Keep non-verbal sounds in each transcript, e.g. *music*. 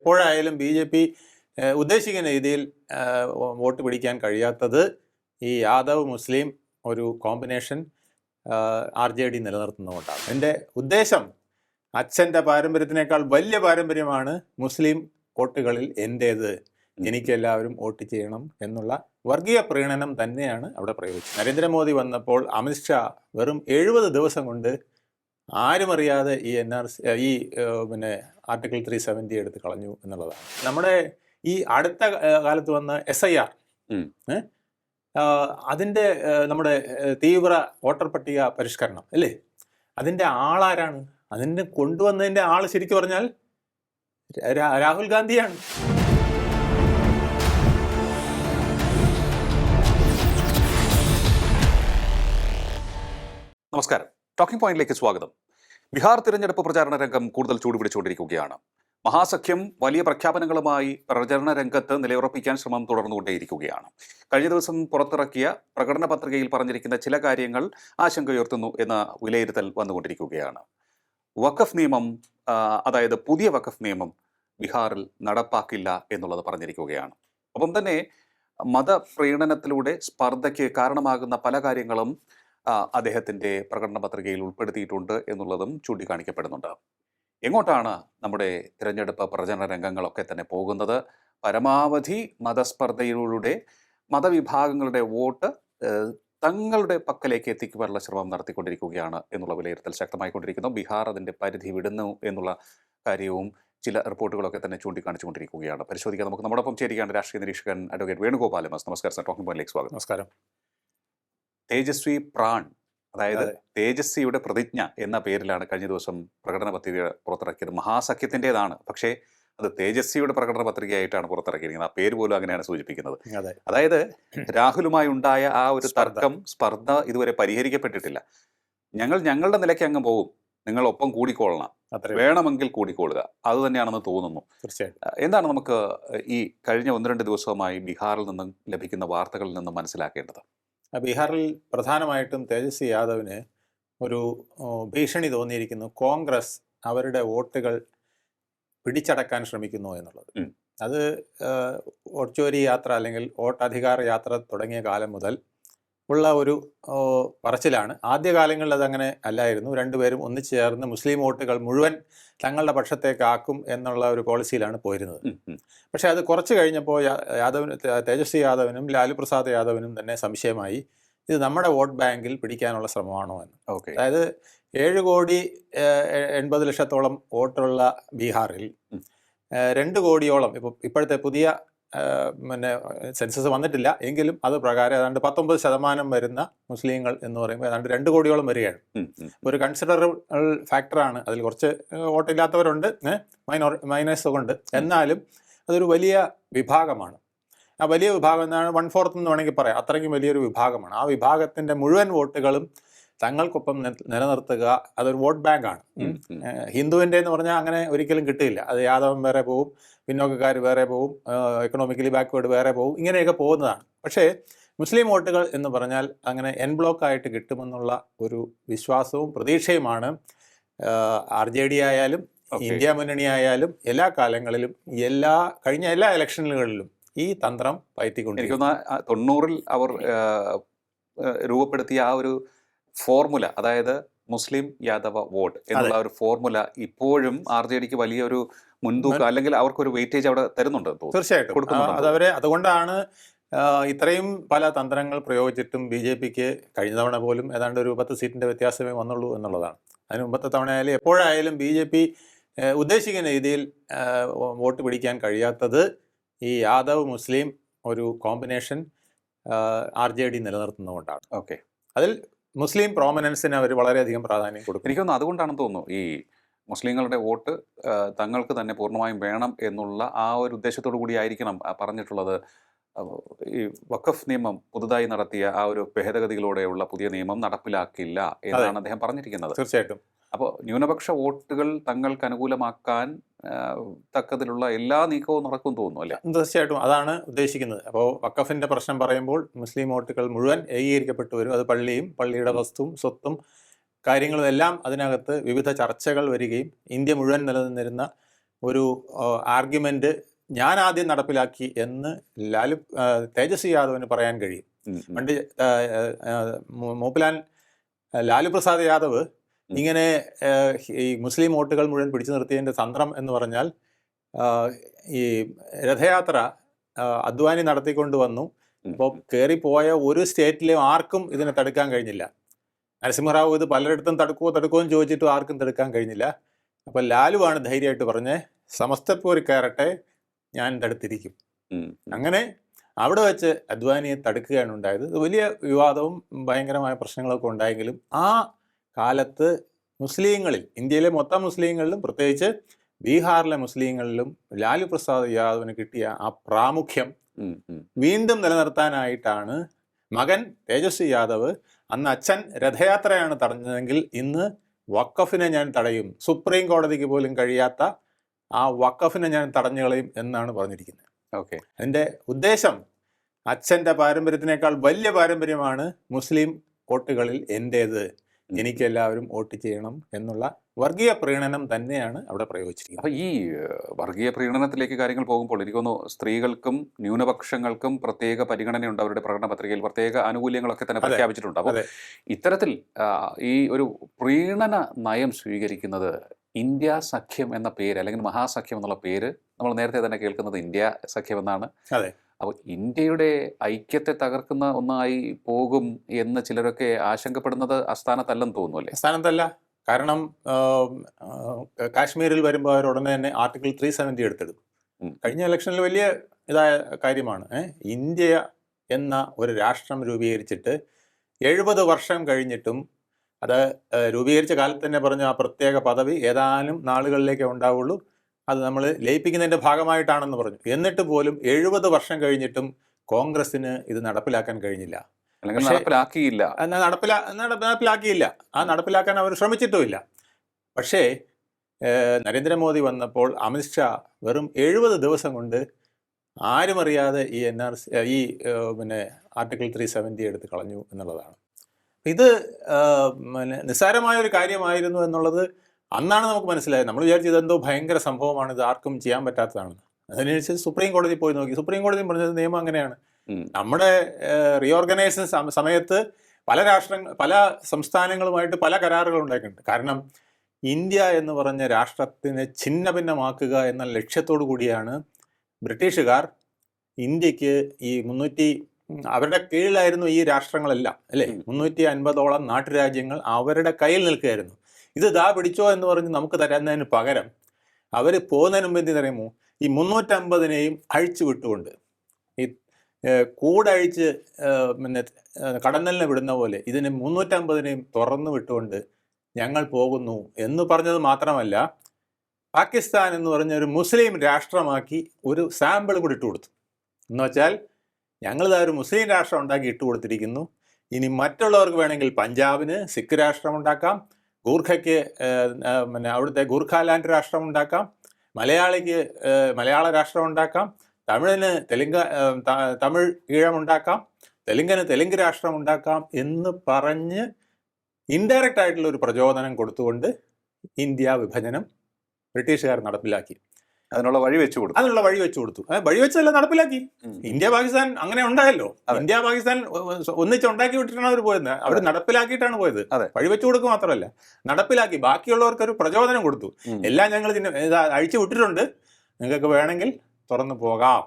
എപ്പോഴായാലും B J P ഉദ്ദേശിക്കുന്ന രീതിയിൽ വോട്ട് പിടിക്കാൻ കഴിയാത്തത് ഈ യാദവ് മുസ്ലിം ഒരു കോമ്പിനേഷൻ ആർ ജെ ഡി നിലനിർത്തുന്നതുകൊണ്ടാണ്. എന്റെ ഉദ്ദേശം അച്ഛന്റെ പാരമ്പര്യത്തിനേക്കാൾ വലിയ പാരമ്പര്യമാണ് മുസ്ലിം വോട്ടുകളിൽ എന്റേത്. എനിക്കെല്ലാവരും വോട്ട് ചെയ്യണം എന്നുള്ള വർഗീയ പ്രീണനം തന്നെയാണ് അവിടെ പ്രയോഗിച്ചത്. നരേന്ദ്രമോദി വന്നപ്പോൾ അമിത്ഷാ വെറും എഴുപത് ദിവസം കൊണ്ട് ആരും അറിയാതെ ഈ എൻ ആർ സി ഈ പിന്നെ ആർട്ടിക്കിൾ ത്രീ സെവന്റി എടുത്ത് കളഞ്ഞു എന്നുള്ളതാണ്. നമ്മുടെ ഈ അടുത്ത കാലത്ത് വന്ന എസ് ഐ ആർ അതിന്റെ നമ്മുടെ തീവ്ര വോട്ടർ പട്ടിക പരിഷ്കരണം അല്ലേ? അതിന്റെ ആളാരാണ്? അതിന്റെ കൊണ്ടുവന്നതിന്റെ ആൾ ശരിക്കും പറഞ്ഞാൽ രാഹുൽ ഗാന്ധിയാണ്. ടോക്കിംഗ് പോയിന്റിലേക്ക് സ്വാഗതം. ബീഹാർ തിരഞ്ഞെടുപ്പ് പ്രചാരണ രംഗം കൂടുതൽ ചൂടുപിടിച്ചുകൊണ്ടിരിക്കുകയാണ്. മഹാസഖ്യം വലിയ പ്രഖ്യാപനങ്ങളുമായി പ്രചരണ രംഗത്ത് നിലയുറപ്പിക്കാൻ ശ്രമം തുടർന്നുകൊണ്ടേയിരിക്കുകയാണ്. കഴിഞ്ഞ ദിവസം പുറത്തിറക്കിയ പ്രകടന പത്രികയിൽ പറഞ്ഞിരിക്കുന്ന ചില കാര്യങ്ങൾ ആശങ്കയുയർത്തുന്നു എന്ന വിലയിരുത്തൽ വന്നുകൊണ്ടിരിക്കുകയാണ്. വഖഫ് നിയമം അതായത് പുതിയ വഖഫ് നിയമം ബീഹാറിൽ നടപ്പാക്കില്ല എന്നുള്ളത് പറഞ്ഞിരിക്കുകയാണ്. ഒപ്പം തന്നെ മതപ്രീണനത്തിലൂടെ സ്പർദ്ധയ്ക്ക് കാരണമാകുന്ന പല കാര്യങ്ങളും ആ, അദ്ദേഹത്തിന്റെ പ്രകടന പത്രികയിൽ ഉൾപ്പെടുത്തിയിട്ടുണ്ട് എന്നുള്ളതും ചൂണ്ടിക്കാണിക്കപ്പെടുന്നുണ്ട്. എങ്ങോട്ടാണ് നമ്മുടെ തിരഞ്ഞെടുപ്പ് പ്രചരണ രംഗങ്ങളൊക്കെ തന്നെ പോകുന്നത്? പരമാവധി മതസ്പർദ്ധയിലൂടെ മതവിഭാഗങ്ങളുടെ വോട്ട് തങ്ങളുടെ പക്കലേക്ക് എത്തിക്കുവാനുള്ള ശ്രമം നടത്തിക്കൊണ്ടിരിക്കുകയാണ് എന്നുള്ള വിലയിരുത്തൽ ശക്തമായി കൊണ്ടിരിക്കുന്നു ബീഹാർ അതിന്റെ പരിധി വിടുന്നു എന്നുള്ള കാര്യവും ചില റിപ്പോർട്ടുകളൊക്കെ തന്നെ ചൂണ്ടിക്കാണിച്ചുകൊണ്ടിരിക്കുകയാണ്. പരിശോധിക്കാൻ നമുക്ക്. നമ്മോടൊപ്പം ചേരുകയാണ് രാഷ്ട്രീയ നിരീക്ഷകൻ അഡ്വക്കേറ്റ് വേണുഗോപാൽ നമസ്കാരം സർ. ടോക്കിംഗ് പോയിന്റിലേക്ക് സ്വാഗതം. നമസ്കാരം. തേജസ്വി പ്രാൺ അതായത് അതെ. തേജസ്വിയുടെ പ്രതിജ്ഞ എന്ന പേരിലാണ് കഴിഞ്ഞ ദിവസം പ്രകടന പത്രിക പുറത്തിറക്കിയത്. മഹാസഖ്യത്തിന്റെതാണ്. പക്ഷേ അത് തേജസ്വിയുടെ പ്രകടന പത്രികയായിട്ടാണ് പുറത്തിറക്കിയിരിക്കുന്നത്. ആ പേര് പോലും അങ്ങനെയാണ് സൂചിപ്പിക്കുന്നത്. അതായത് രാഹുലുമായി ഉണ്ടായ ആ ഒരു തർക്കം സ്പർദ്ധ ഇതുവരെ പരിഹരിക്കപ്പെട്ടിട്ടില്ല. ഞങ്ങൾ ഞങ്ങളുടെ നിലയ്ക്ക് അങ്ങ് പോകും നിങ്ങൾ ഒപ്പം കൂടിക്കൊള്ളണം അത്രേ വേണമെങ്കിൽ കൂടിക്കൊള്ളുക അത് തന്നെയാണെന്ന് തോന്നുന്നു. തീർച്ചയായിട്ടും. എന്താണ് നമുക്ക് ഈ കഴിഞ്ഞ ഒന്ന് രണ്ട് ദിവസമായി ബീഹാറിൽ നിന്നും ലഭിക്കുന്ന വാർത്തകളിൽ നിന്നും മനസ്സിലാക്കേണ്ടത്? ബീഹാറിൽ പ്രധാനമായിട്ടും തേജസ്വി യാദവിന് ഒരു ഭീഷണി തോന്നിയിരിക്കുന്നു. കോൺഗ്രസ് അവരുടെ വോട്ടുകൾ പിടിച്ചടക്കാൻ ശ്രമിക്കുന്നു എന്നുള്ളത്. അത് വോട്ട് ചോരി യാത്ര അല്ലെങ്കിൽ വോട്ടധികാര യാത്ര തുടങ്ങിയ കാലം മുതൽ ഉള്ള ഒരു പറച്ചിലാണ്. ആദ്യകാലങ്ങളിൽ അതങ്ങനെ അല്ലായിരുന്നു. രണ്ടുപേരും ഒന്നിച്ചു ചേർന്ന് മുസ്ലിം വോട്ടുകൾ മുഴുവൻ തങ്ങളുടെ പക്ഷത്തേക്കാക്കും എന്നുള്ള ഒരു പോളിസിയിലാണ് പോയിരുന്നത്. പക്ഷേ അത് കുറച്ച് കഴിഞ്ഞപ്പോൾ യാദവ് യാദവിന് തേജസ്വി യാദവിനും ലാലു പ്രസാദ് യാദവിനും തന്നെ സംശയമായി ഇത് നമ്മുടെ വോട്ട് ബാങ്കിൽ പിടിക്കാനുള്ള ശ്രമമാണോ എന്ന്. ഓക്കെ. അതായത് ഏഴ് കോടി എൺപത് ലക്ഷത്തോളം വോട്ടുള്ള ബീഹാറിൽ. രണ്ട് കോടിയോളം ഇപ്പോൾ ഇപ്പോഴത്തെ പുതിയ പിന്നെ സെൻസസ് വന്നിട്ടില്ല. എങ്കിലും അത് പ്രകാരം ഏതാണ്ട് പത്തൊമ്പത് ശതമാനം വരുന്ന മുസ്ലിങ്ങൾ എന്ന് പറയുമ്പോൾ ഏതാണ്ട് രണ്ട് കോടിയോളം വരികയാണ്. ഒരു കൺസിഡറബിൾ ഫാക്ടറാണ് അതിൽ കുറച്ച് വോട്ടില്ലാത്തവരുണ്ട് മൈനോർ മൈനേഴ്സ് ഉണ്ട്. എന്നാലും അതൊരു വലിയ വിഭാഗമാണ്. ആ വലിയ വിഭാഗം എന്നാണ് വൺ ഫോർത്ത് എന്ന് വേണമെങ്കിൽ പറയാം. അത്രയ്ക്കും വലിയൊരു വിഭാഗമാണ്. ആ വിഭാഗത്തിന്റെ മുഴുവൻ വോട്ടുകളും തങ്ങൾക്കൊപ്പം നിലനിർത്തുക അതൊരു വോട്ട് ബാങ്കാണ്. ഹിന്ദുവിന്റെ എന്ന് പറഞ്ഞാൽ അങ്ങനെ ഒരിക്കലും കിട്ടിയില്ല. അത് യാദവൻ വേറെ പോവും പിന്നോക്കക്കാർ വേറെ പോവും എക്കണോമിക്കലി ബാക്ക്വേർഡ് വേറെ പോവും ഇങ്ങനെയൊക്കെ പോകുന്നതാണ്. പക്ഷേ മുസ്ലിം വോട്ടുകൾ എന്ന് പറഞ്ഞാൽ അങ്ങനെ എൻ ബ്ലോക്ക് ആയിട്ട് കിട്ടുമെന്നുള്ള ഒരു വിശ്വാസവും പ്രതീക്ഷയുമാണ്. ആർ ജെ ഡി ആയാലും ഇന്ത്യ മുന്നണി ആയാലും എല്ലാ കാലങ്ങളിലും എല്ലാ കഴിഞ്ഞ എല്ലാ ഇലക്ഷനുകളിലും ഈ തന്ത്രം പയറ്റിക്കൊണ്ടിരിക്കുന്ന. തൊണ്ണൂറിൽ അവർ രൂപപ്പെടുത്തിയ ആ ഒരു ഫോർമുല അതായത് മുസ്ലിം യാദവ വോട്ട് എന്നുള്ള ഒരു ഫോർമുല ഇപ്പോഴും ആർ ജെ ഡിക്ക് വലിയൊരു മുൻതൂക്കം അല്ലെങ്കിൽ അവർക്കൊരു വെയിറ്റേജ് അവിടെ തരുന്നുണ്ട് തീർച്ചയായിട്ടും? അതവരെ അതുകൊണ്ടാണ് ഇത്രയും പല തന്ത്രങ്ങൾ പ്രയോഗിച്ചിട്ടും ബി ജെ പിക്ക് കഴിഞ്ഞ തവണ പോലും ഏതാണ്ട് ഒരു പത്ത് സീറ്റിന്റെ വ്യത്യാസമേ വന്നുള്ളൂ എന്നുള്ളതാണ്. അതിന് മുമ്പത്തെ തവണയായാലും എപ്പോഴായാലും ബി ജെ പി ഉദ്ദേശിക്കുന്ന രീതിയിൽ വോട്ട് പിടിക്കാൻ കഴിയാത്തത് ഈ യാദവ് മുസ്ലിം ഒരു കോമ്പിനേഷൻ ആർ ജെ ഡി നിലനിർത്തുന്നതുകൊണ്ടാണ്. ഓക്കെ. അതിൽ മുസ്ലിം പ്രോമിനൻസിന് അവർ വളരെയധികം പ്രാധാന്യം കൊടുക്കും എനിക്കൊന്ന് അതുകൊണ്ടാണെന്ന് തോന്നുന്നു ഈ മുസ്ലിങ്ങളുടെ വോട്ട് തങ്ങൾക്ക് തന്നെ പൂർണമായും വേണം എന്നുള്ള ആ ഒരു ഉദ്ദേശത്തോടു കൂടി ആയിരിക്കണം പറഞ്ഞിട്ടുള്ളത്. ഈ വഖഫ് നിയമം പുതുതായി നടത്തിയ ആ ഒരു ഭേദഗതികളോടെയുള്ള പുതിയ നിയമം നടപ്പിലാക്കില്ല എന്നാണ് അദ്ദേഹം പറഞ്ഞിരിക്കുന്നത്. തീർച്ചയായിട്ടും. അപ്പോൾ ന്യൂനപക്ഷ വോട്ടുകൾ തങ്ങൾക്ക് അനുകൂലമാക്കാൻ തക്കതിലുള്ള എല്ലാ നീക്കവും നടക്കും തോന്നുന്നു അല്ലേ? തീർച്ചയായിട്ടും. അതാണ് ഉദ്ദേശിക്കുന്നത്. അപ്പോൾ വക്കഫിന്റെ പ്രശ്നം പറയുമ്പോൾ മുസ്ലിം വോട്ടുകൾ മുഴുവൻ ഏകീകരിക്കപ്പെട്ടു വരും. അത് പള്ളിയും പള്ളിയുടെ വസ്തുവും സ്വത്തും കാര്യങ്ങളും എല്ലാം അതിനകത്ത് വിവിധ ചർച്ചകൾ വരികയും ഇന്ത്യ മുഴുവൻ നിലനിന്നിരുന്ന ഒരു ആർഗ്യുമെന്റ് ഞാൻ ആദ്യം നടപ്പിലാക്കി എന്ന് ലാലു തേജസ്വി യാദവിന് പറയാൻ കഴിയും. പണ്ട് മൂപ്പിലാൻ ലാലു പ്രസാദ് യാദവ് ഇങ്ങനെ ഈ മുസ്ലിം വോട്ടുകൾ മുഴുവൻ പിടിച്ചു നിർത്തിയതിന്റെ തന്ത്രം എന്ന് പറഞ്ഞാൽ ഈ രഥയാത്ര അധ്വാനി അദ്വാനി നടത്തിക്കൊണ്ട് വന്നു. അപ്പോൾ കയറിപ്പോയ ഒരു സ്റ്റേറ്റിലും ആർക്കും ഇതിനെ തടുക്കാൻ കഴിഞ്ഞില്ല. നരസിംഹറാവു ഇത് പലയിടത്തും തടുക്കുമോ തടുക്കുമോ എന്ന് ചോദിച്ചിട്ടും ആർക്കും തടുക്കാൻ കഴിഞ്ഞില്ല. അപ്പോൾ ലാലുവാണ് ധൈര്യമായിട്ട് പറഞ്ഞ് സമസ്തപ്പൂർ കയറട്ടെ ഞാൻ തടുത്തിരിക്കും ഉം, ഉം. അങ്ങനെ അവിടെ വെച്ച് അദ്വാനിയെ തടുക്കുകയാണ് ഉണ്ടായത് വലിയ വിവാദവും ഭയങ്കരമായ പ്രശ്നങ്ങളൊക്കെ ഉണ്ടായെങ്കിലും ആ കാലത്ത് മുസ്ലിങ്ങളിൽ ഇന്ത്യയിലെ മൊത്തം മുസ്ലിങ്ങളിലും പ്രത്യേകിച്ച് ബീഹാറിലെ മുസ്ലിങ്ങളിലും ലാലു പ്രസാദ് യാദവിന് കിട്ടിയ ആ പ്രാമുഖ്യം. വീണ്ടും നിലനിർത്താനായിട്ടാണ് മകൻ തേജസ്വി യാദവ് അന്ന് അച്ഛൻ രഥയാത്രയാണ് തടഞ്ഞതെങ്കിൽ ഇന്ന് വക്കഫിനെ ഞാൻ തടയും സുപ്രീം കോടതിക്ക് പോലും കഴിയാത്ത ആ വക്കഫിനെ ഞാൻ തടഞ്ഞു കളയും എന്നാണ് പറഞ്ഞിരിക്കുന്നത്. ഓക്കെ. അതിന്റെ ഉദ്ദേശം അച്ഛന്റെ പാരമ്പര്യത്തിനേക്കാൾ വലിയ പാരമ്പര്യമാണ് മുസ്ലിം വോട്ടുകളിൽ എന്റേത്. എനിക്കെല്ലാവരും വോട്ട് ചെയ്യണം എന്നുള്ള വർഗീയ പ്രീണനം തന്നെയാണ് അവിടെ പ്രയോഗിച്ചിരിക്കുന്നത്. അപ്പോൾ ഈ വർഗീയ പ്രീണനത്തിലേക്ക് കാര്യങ്ങൾ പോകുമ്പോൾ എനിക്കൊന്നു സ്ത്രീകൾക്കും ന്യൂനപക്ഷങ്ങൾക്കും പ്രത്യേക പരിഗണനയുണ്ട് അവരുടെ പ്രകടന പത്രികയിൽ. പ്രത്യേക ആനുകൂല്യങ്ങളൊക്കെ തന്നെ പ്രഖ്യാപിച്ചിട്ടുണ്ട്. അപ്പോൾ. ഇത്തരത്തിൽ ഈ ഒരു പ്രീണന നയം സ്വീകരിക്കുന്നത് ഇന്ത്യ സഖ്യം എന്ന പേര് അല്ലെങ്കിൽ മഹാസഖ്യം എന്നുള്ള പേര് നമ്മൾ നേരത്തെ തന്നെ കേൾക്കുന്നത് ഇന്ത്യ സഖ്യം എന്നാണ്. അതെ. അപ്പോൾ ഇന്ത്യയുടെ ഐക്യത്തെ തകർക്കുന്ന ഒന്നായി പോകും എന്ന് ചിലരൊക്കെ ആശങ്കപ്പെടുന്നത് അസ്ഥാനത്തല്ലെന്ന് തോന്നുന്നു അല്ലേ? അസ്ഥാനത്തല്ല കാരണം കാശ്മീരിൽ വരുമ്പോൾ അവർ ഉടനെ തന്നെ ആർട്ടിക്കിൾ ത്രീ സെവന്റി എടുത്തെടുക്കും കഴിഞ്ഞ ഇലക്ഷനിൽ വലിയ ഇതായ കാര്യമാണ്. ഇന്ത്യ എന്ന ഒരു രാഷ്ട്രം രൂപീകരിച്ചിട്ട് എഴുപത് വർഷം കഴിഞ്ഞിട്ടും അത് രൂപീകരിച്ച കാലത്ത് തന്നെ പറഞ്ഞ ആ പ്രത്യേക പദവി ഏതാനും നാളുകളിലേക്കേ ഉണ്ടാവുള്ളൂ. അത് നമ്മൾ ലയിപ്പിക്കുന്നതിന്റെ ഭാഗമായിട്ടാണെന്ന് പറഞ്ഞു. എന്നിട്ട് പോലും എഴുപത് വർഷം കഴിഞ്ഞിട്ടും കോൺഗ്രസ്സിന് ഇത് നടപ്പിലാക്കാൻ കഴിഞ്ഞില്ല. നടപ്പിലാക്കിയില്ല. നടപ്പിലാ നടപ്പിലാക്കിയില്ല. ആ നടപ്പിലാക്കാൻ അവർ ശ്രമിച്ചിട്ടുമില്ല. പക്ഷേ നരേന്ദ്രമോദി വന്നപ്പോൾ അമിത്ഷാ വെറും എഴുപത് ദിവസം കൊണ്ട് ആരുമറിയാതെ ഈ എൻ ആർ സി ഈ പിന്നെ ആർട്ടിക്കിൾ ത്രീ സെവന്റി എടുത്ത് കളഞ്ഞു എന്നുള്ളതാണ്. ഇത് നിസ്സാരമായ ഒരു കാര്യമായിരുന്നു എന്നുള്ളത് അന്നാണ് നമുക്ക് മനസ്സിലായത്. നമ്മൾ വിചാരിച്ചത് എന്തോ ഭയങ്കര സംഭവമാണ് ഇത് ആർക്കും ചെയ്യാൻ പറ്റാത്തതാണെന്ന് അതിനനുസരിച്ച് സുപ്രീം കോടതി പോയി നോക്കി. സുപ്രീം കോടതി പറഞ്ഞത് നിയമം അങ്ങനെയാണ്. നമ്മുടെ റീഓർഗനൈസേഷൻ സമയത്ത് പല രാഷ്ട്രങ്ങൾ പല സംസ്ഥാനങ്ങളുമായിട്ട് പല കരാറുകൾ ഉണ്ടായിട്ടുണ്ട്. കാരണം ഇന്ത്യ എന്ന് പറഞ്ഞ രാഷ്ട്രത്തിനെ ഛിന്ന ഭിന്നമാക്കുക എന്ന ലക്ഷ്യത്തോടു കൂടിയാണ് ബ്രിട്ടീഷുകാർ ഇന്ത്യയ്ക്ക് ഈ മുന്നൂറ്റി അവരുടെ കീഴിലായിരുന്നു ഈ രാഷ്ട്രങ്ങളെല്ലാം അല്ലേ. മുന്നൂറ്റി അൻപതോളം നാട്ടുരാജ്യങ്ങൾ അവരുടെ കയ്യിൽ നിൽക്കുകയായിരുന്നു. ഇത് ദാ പിടിച്ചോ എന്ന് പറഞ്ഞ് നമുക്ക് തരുന്നതിന് പകരം അവർ പോകുന്നതിന് മുമ്പ് എന്ത് പറയുമോ ഈ മുന്നൂറ്റമ്പതിനെയും അഴിച്ചു വിട്ടുകൊണ്ട് ഈ കൂടഴിച്ച് പിന്നെ കടന്നലിനെ വിടുന്ന പോലെ ഇതിന് മുന്നൂറ്റമ്പതിനെയും തുറന്നു വിട്ടുകൊണ്ട് ഞങ്ങൾ പോകുന്നു എന്ന് പറഞ്ഞത് മാത്രമല്ല പാകിസ്ഥാൻ എന്ന് പറഞ്ഞ ഒരു മുസ്ലിം രാഷ്ട്രമാക്കി ഒരു സാമ്പിൾ കൂടി ഇട്ട് കൊടുത്തു. എന്ന് വെച്ചാൽ ഞങ്ങളിതാ ഒരു മുസ്ലിം രാഷ്ട്രം ഉണ്ടാക്കി ഇട്ട് കൊടുത്തിരിക്കുന്നു. ഇനി മറ്റുള്ളവർക്ക് വേണമെങ്കിൽ പഞ്ചാബിന് സിഖ് രാഷ്ട്രം ഉണ്ടാക്കാം. ഗൂർഖയ്ക്ക് പിന്നെ അവിടുത്തെ ഗൂർഖാലാൻഡ് രാഷ്ട്രം ഉണ്ടാക്കാം. മലയാളിക്ക് മലയാള രാഷ്ട്രം ഉണ്ടാക്കാം. തമിഴിന് തെലുങ്ക തമിഴ് ഈഴമുണ്ടാക്കാം തെലുങ്കിന് തെലുങ്ക് രാഷ്ട്രം ഉണ്ടാക്കാം എന്ന് പറഞ്ഞ് ഇൻഡയറക്റ്റ് ആയിട്ടുള്ള ഒരു പ്രചോദനം കൊടുത്തുകൊണ്ട് ഇന്ത്യ വിഭജനം ബ്രിട്ടീഷുകാർ നടപ്പിലാക്കി. അതിനുള്ള വഴി വെച്ചു കൊടുത്തു. അതിനുള്ള വഴി വെച്ചു കൊടുത്തു. വഴി വെച്ചല്ല നടപ്പിലാക്കി. ഇന്ത്യ പാകിസ്ഥാൻ അങ്ങനെ ഉണ്ടായല്ലോ. ഇന്ത്യ പാകിസ്ഥാൻ ഒന്നിച്ച് ഉണ്ടാക്കി വിട്ടിട്ടാണ് അവർ പോയത് അവർ നടപ്പിലാക്കിയിട്ടാണ് പോയത്. അതെ. വഴി വെച്ചു കൊടുക്കുക മാത്രമല്ല നടപ്പിലാക്കി. ബാക്കിയുള്ളവർക്ക് ഒരു പ്രചോദനം കൊടുത്തു. എല്ലാം ഞങ്ങൾ ഇതിന് അഴിച്ചു വിട്ടിട്ടുണ്ട്. നിങ്ങൾക്ക് വേണമെങ്കിൽ തുറന്നു പോകാം.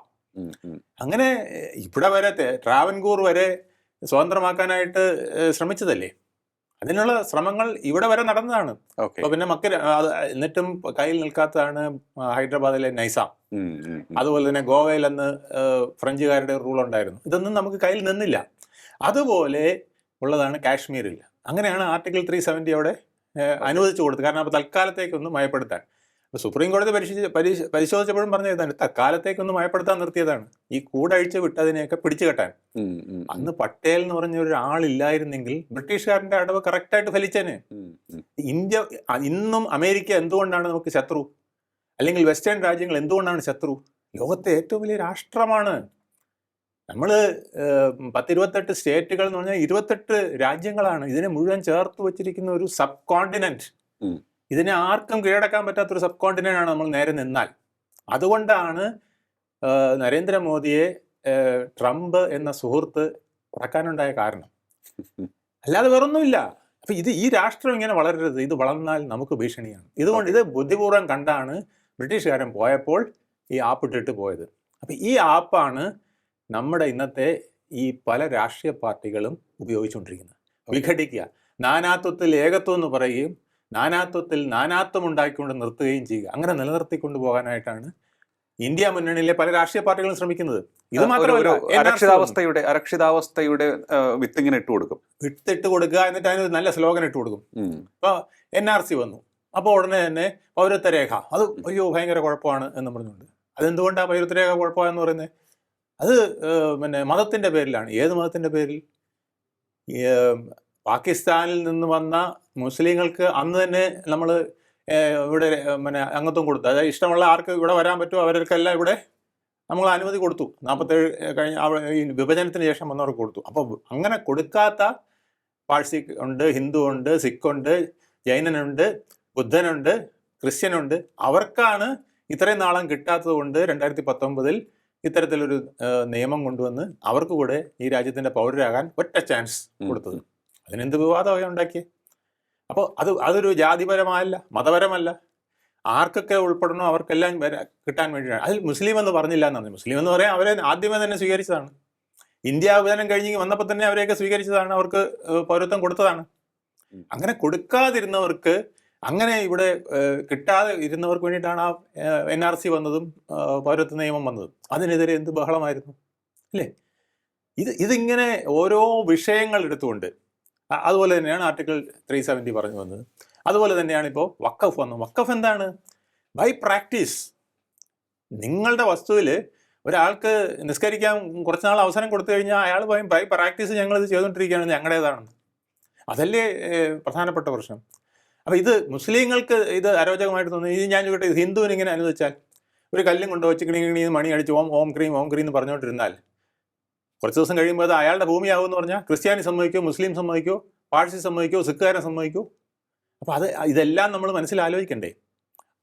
അങ്ങനെ ഇവിടെ വരെ ട്രാവൻകൂർ വരെ സ്വതന്ത്രമാക്കാനായിട്ട് ശ്രമിച്ചതല്ലേ? അതിനുള്ള ശ്രമങ്ങൾ ഇവിടെ വരെ നടന്നതാണ്. ഓക്കെ. അപ്പൊ പിന്നെ മക്ക എന്നിട്ടും കയ്യിൽ നിൽക്കാത്തതാണ് ഹൈദരാബാദിലെ നൈസാം. അതുപോലെ തന്നെ ഗോവയിൽ അന്ന് ഫ്രഞ്ചുകാരുടെ റൂൾ ഉണ്ടായിരുന്നു. ഇതൊന്നും നമുക്ക് കയ്യിൽ നിന്നില്ല. അതുപോലെ ഉള്ളതാണ് കാശ്മീരിൽ. അങ്ങനെയാണ് ആർട്ടിക്കിൾ ത്രീ സെവന്റി അവിടെ ഏഹ്, അനുവദിച്ചു കൊടുത്തത്. കാരണം അപ്പോൾ തൽക്കാലത്തേക്കൊന്ന് മയപ്പെടുത്താൻ. സുപ്രീം കോടതി പരിശോധിച്ച് പരിശോധിച്ചപ്പോഴും പരിശോധിച്ചപ്പോഴും പറഞ്ഞതാണ് തക്കാലത്തേക്കൊന്ന് മയപ്പെടുത്താൻ നിർത്തിയതാണ്. ഈ കൂടഴിച്ച് വിട്ടതിനെയൊക്കെ പിടിച്ചു കെട്ടാൻ. അന്ന് പട്ടേൽ എന്ന് പറഞ്ഞ ഒരാളില്ലായിരുന്നെങ്കിൽ ബ്രിട്ടീഷുകാരന്റെ അടവ് കറക്റ്റായിട്ട് ഫലിച്ചേനെ. ഇന്ത്യ ഇന്നും അമേരിക്ക എന്തുകൊണ്ടാണ് നമുക്ക് ശത്രു? അല്ലെങ്കിൽ വെസ്റ്റേൺ രാജ്യങ്ങൾ എന്തുകൊണ്ടാണ് ശത്രു? ലോകത്തെ ഏറ്റവും വലിയ രാഷ്ട്രമാണ്. നമ്മൾ പത്തിരുപത്തെട്ട് സ്റ്റേറ്റുകൾ എന്ന് പറഞ്ഞാൽ ഇരുപത്തെട്ട് രാജ്യങ്ങളാണ്. ഇതിനെ മുഴുവൻ ചേർത്ത് വെച്ചിരിക്കുന്ന ഒരു സബ് കോണ്ടിനെന്റ്. ഇതിനെ ആർക്കും കീഴടക്കാൻ പറ്റാത്തൊരു സബ് കോണ്ടിനെന്റ് ആണ് നമ്മൾ നേരെ നിന്നാൽ. അതുകൊണ്ടാണ് നരേന്ദ്രമോദിയെ ട്രംപ് എന്ന സുഹൃത്ത് കുറക്കാനുണ്ടായ കാരണം. അല്ലാതെ വേറൊന്നുമില്ല. അപ്പൊ ഇത് ഈ രാഷ്ട്രം ഇങ്ങനെ വളരരുത്. ഇത് വളർന്നാൽ നമുക്ക് ഭീഷണിയാണ്. ഇതുകൊണ്ട് ഇത് ബുദ്ധിപൂർവം കണ്ടാണ് ബ്രിട്ടീഷുകാരൻ പോയപ്പോൾ ഈ ആപ്പ് ഇട്ടിട്ട് പോയത്. അപ്പൊ ഈ ആപ്പാണ് നമ്മുടെ ഇന്നത്തെ ഈ പല രാഷ്ട്രീയ പാർട്ടികളും ഉപയോഗിച്ചുകൊണ്ടിരിക്കുന്നത്. വിഘടിക്കുക. നാനാത്വത്തിൽ ഏകത്വം എന്ന് പറയുകയും നാനാത്വത്തിൽ നാനാത്വം ഉണ്ടാക്കിക്കൊണ്ട് നിർത്തുകയും ചെയ്യുക. അങ്ങനെ നിലനിർത്തിക്കൊണ്ടു പോകാനായിട്ടാണ് ഇന്ത്യ മുന്നണിയിലെ പല രാഷ്ട്രീയ പാർട്ടികളും ശ്രമിക്കുന്നത്. ഇത് മാത്രമല്ല. അരക്ഷിതാവസ്ഥയുടെ അരക്ഷിതാവസ്ഥയുടെ വിത്തിങ്ങനെ ഇട്ട് കൊടുക്കും. വിത്തിട്ട് കൊടുക്കുക എന്നിട്ട് അതിന് നല്ല സ്ലോഗൻ ഇട്ട് കൊടുക്കും. അപ്പൊ എൻ ആർ സി വന്നു. അപ്പോൾ ഉടനെ തന്നെ പൗരത്വ രേഖ. അത് അയ്യോ ഭയങ്കര കുഴപ്പമാണ് എന്ന് പറഞ്ഞുകൊണ്ട്. അതെന്തുകൊണ്ടാണ് പൗരത്വ രേഖ കുഴപ്പമാണെന്ന് പറയുന്നത്? അത് പിന്നെ മതത്തിന്റെ പേരിലാണ്. ഏത് മതത്തിന്റെ പേരിൽ? പാകിസ്ഥാനിൽ നിന്ന് വന്ന മുസ്ലിങ്ങൾക്ക് അന്ന് തന്നെ നമ്മൾ ഇവിടെ പിന്നെ അംഗത്വം കൊടുത്തു. അതായത് ഇഷ്ടമുള്ള ആർക്ക് ഇവിടെ വരാൻ പറ്റുമോ അവർക്കെല്ലാം ഇവിടെ നമ്മൾ അനുമതി കൊടുത്തു. നാൽപ്പത്തേഴ് കഴിഞ്ഞ ഈ വിഭജനത്തിന് ശേഷം വന്നവർക്ക് കൊടുത്തു. അപ്പോൾ അങ്ങനെ കൊടുക്കാത്ത പാഴ്സി ഉണ്ട് ഹിന്ദു ഉണ്ട് സിഖ് ഉണ്ട് ജൈനനുണ്ട് ബുദ്ധനുണ്ട് ക്രിസ്ത്യനുണ്ട് അവർക്കാണ് ഇത്രയും നാളം കിട്ടാത്തത് കൊണ്ട് രണ്ടായിരത്തി പത്തൊമ്പതിൽ ഇത്തരത്തിലൊരു നിയമം കൊണ്ടുവന്ന് അവർക്ക് കൂടെ ഈ രാജ്യത്തിന്റെ പൗരരാകാൻ ഒറ്റ ചാൻസ്. കൊടുത്തത്. അതിനെന്ത് വിവാദമായി ഉണ്ടാക്കിയത് അപ്പോൾ അത് അതൊരു ജാതിപരമല്ല മതപരമല്ല. ആർക്കൊക്കെ ഉൾപ്പെടണോ അവർക്കെല്ലാം കിട്ടാൻ വേണ്ടിയിട്ടാണ്. അതിൽ മുസ്ലിം എന്ന് പറഞ്ഞില്ല എന്ന് പറഞ്ഞു മുസ്ലിം എന്ന് പറയാൻ അവരെ ആദ്യമേ തന്നെ സ്വീകരിച്ചതാണ്. ഇന്ത്യ വിഭജനം കഴിഞ്ഞ് വന്നപ്പോൾ തന്നെ അവരെയൊക്കെ സ്വീകരിച്ചതാണ്. അവർക്ക് പൗരത്വം കൊടുത്തതാണ്. അങ്ങനെ കൊടുക്കാതിരുന്നവർക്ക് അങ്ങനെ ഇവിടെ കിട്ടാതെ ഇരുന്നവർക്ക് വേണ്ടിയിട്ടാണ് ആ എൻ ആർ സി വന്നതും പൗരത്വ നിയമം വന്നതും. അതിനെതിരെ എന്ത് ബഹളമായിരുന്നു? അല്ലേ? ഇത് ഇതിങ്ങനെ ഓരോ വിഷയങ്ങൾ എടുത്തുകൊണ്ട് അതുപോലെ തന്നെയാണ് ആർട്ടിക്കിൾ ത്രീ സെവന്റി പറഞ്ഞു വന്നത്. അതുപോലെ തന്നെയാണ് ഇപ്പോൾ വക്കഫ് വന്നത് വക്കഫ് എന്താണ്? ബൈ പ്രാക്ടീസ് നിങ്ങളുടെ വസ്തുവിൽ ഒരാൾക്ക് നിസ്കരിക്കാൻ കുറച്ച് നാൾ അവസരം കൊടുത്തു കഴിഞ്ഞാൽ അയാൾ പറയും ബൈ പ്രാക്ടീസ് ഞങ്ങൾ ഇത് ചെയ്തുകൊണ്ടിരിക്കുകയാണ് ഞങ്ങളുടേതാണെന്ന്. അതല്ലേ പ്രധാനപ്പെട്ട പ്രശ്നം. അപ്പോൾ ഇത് മുസ്ലിങ്ങൾക്ക് ഇത് അരോചകമായിട്ട് തോന്നി ഇത് ഞാൻ ചോദിക്കട്ടെ ഹിന്ദുവിന് ഇങ്ങനെ അനുവദിച്ചാൽ ഒരു കല്ലും കൊണ്ട് വെച്ച് കിണി മണി അടിച്ച് ഓം ഓം ക്രീം ഓം ക്രീം എന്ന് പറഞ്ഞുകൊണ്ടിരുന്നാൽ കുറച്ച് ദിവസം കഴിയുമ്പോൾ അത് അയാളുടെ ഭൂമിയാവും എന്ന് പറഞ്ഞാൽ ക്രിസ്ത്യാനി സമ്മതിക്കോ മുസ്ലിം സമ്മതിക്കോ പാഴ്സി സമ്മതിക്കോ സിഖുകാരൻ സമ്മതിക്കോ? അപ്പോൾ അത് ഇതെല്ലാം നമ്മൾ മനസ്സിലാലോചിക്കണ്ടേ